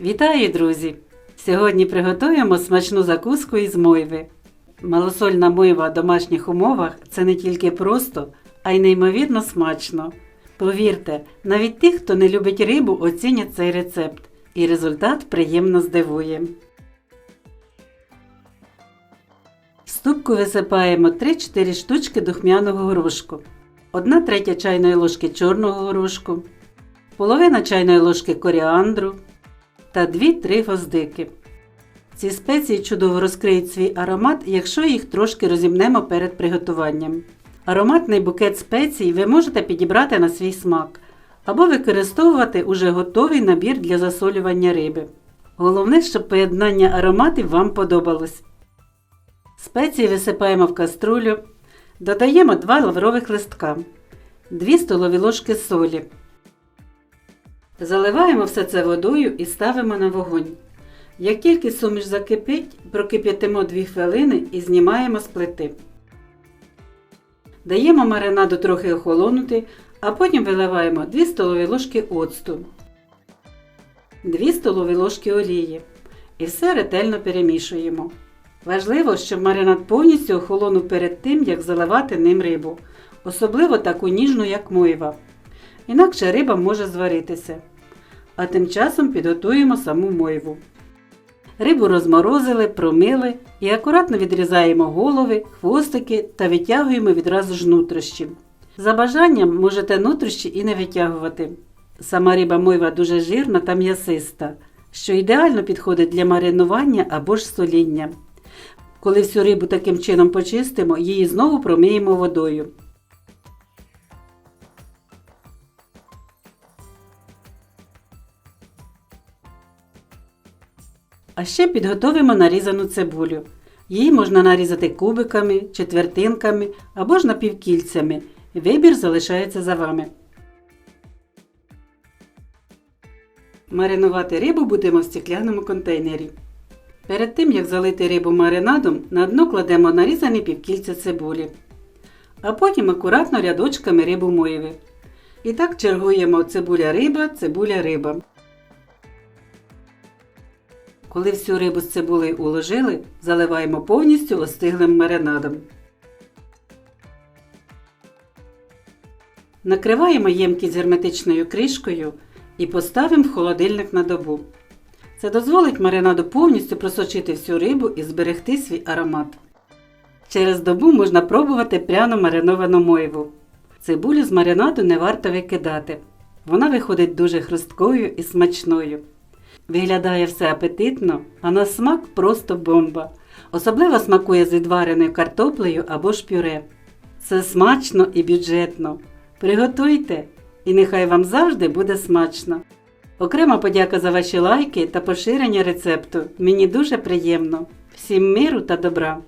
Вітаю, друзі! Сьогодні приготуємо смачну закуску із мойви. Малосольна мойва в домашніх умовах це не тільки просто, а й неймовірно смачно. Повірте, навіть тих, хто не любить рибу, оцінять цей рецепт, і результат приємно здивує. В ступку висипаємо 3-4 штучки духмяного горошку, 1 третя чайної ложки чорного горошку, половина чайної ложки коріандру та 2-3 гвоздики. Ці спеції чудово розкриють свій аромат, якщо їх трошки розімнемо перед приготуванням. Ароматний букет спецій ви можете підібрати на свій смак або використовувати уже готовий набір для засолювання риби. Головне, щоб поєднання ароматів вам подобалось. Спеції висипаємо в каструлю, додаємо 2 лаврових листка, 2 столові ложки солі. Заливаємо все це водою і ставимо на вогонь. Як тільки суміш закипить, прокип'ятимо 2 хвилини і знімаємо з плити. Даємо маринаду трохи охолонути, а потім виливаємо 2 столові ложки оцту, 2 столові ложки олії і все ретельно перемішуємо. Важливо, щоб маринад повністю охолонув перед тим, як заливати ним рибу, особливо таку ніжну, як мойва. Інакше риба може зваритися. А тим часом підготуємо саму мойву. Рибу розморозили, промили і акуратно відрізаємо голови, хвостики та витягуємо відразу ж нутрощі. За бажанням можете нутрощі і не витягувати. Сама риба мойва дуже жирна та м'ясиста, що ідеально підходить для маринування або ж соління. Коли всю рибу таким чином почистимо, її знову промиємо водою. А ще підготовимо нарізану цибулю. Її можна нарізати кубиками, четвертинками або ж напівкільцями. Вибір залишається за вами. Маринувати рибу будемо в стекляному контейнері. Перед тим, як залити рибу маринадом, на дно кладемо нарізані півкільця цибулі. А потім акуратно рядочками рибу мойви. І так чергуємо цибуля риба, цибуля риба. Коли всю рибу з цибулею уложили, заливаємо повністю остиглим маринадом. Накриваємо ємкість герметичною кришкою і поставимо в холодильник на добу. Це дозволить маринаду повністю просочити всю рибу і зберегти свій аромат. Через добу можна пробувати пряно мариновану мойву. Цибулю з маринаду не варто викидати. Вона виходить дуже хрусткою і смачною. Виглядає все апетитно, а на смак просто бомба. Особливо смакує з відвареною картоплею або ж пюре. Це смачно і бюджетно. Приготуйте, і нехай вам завжди буде смачно. Окрема подяка за ваші лайки та поширення рецепту. Мені дуже приємно. Всім миру та добра!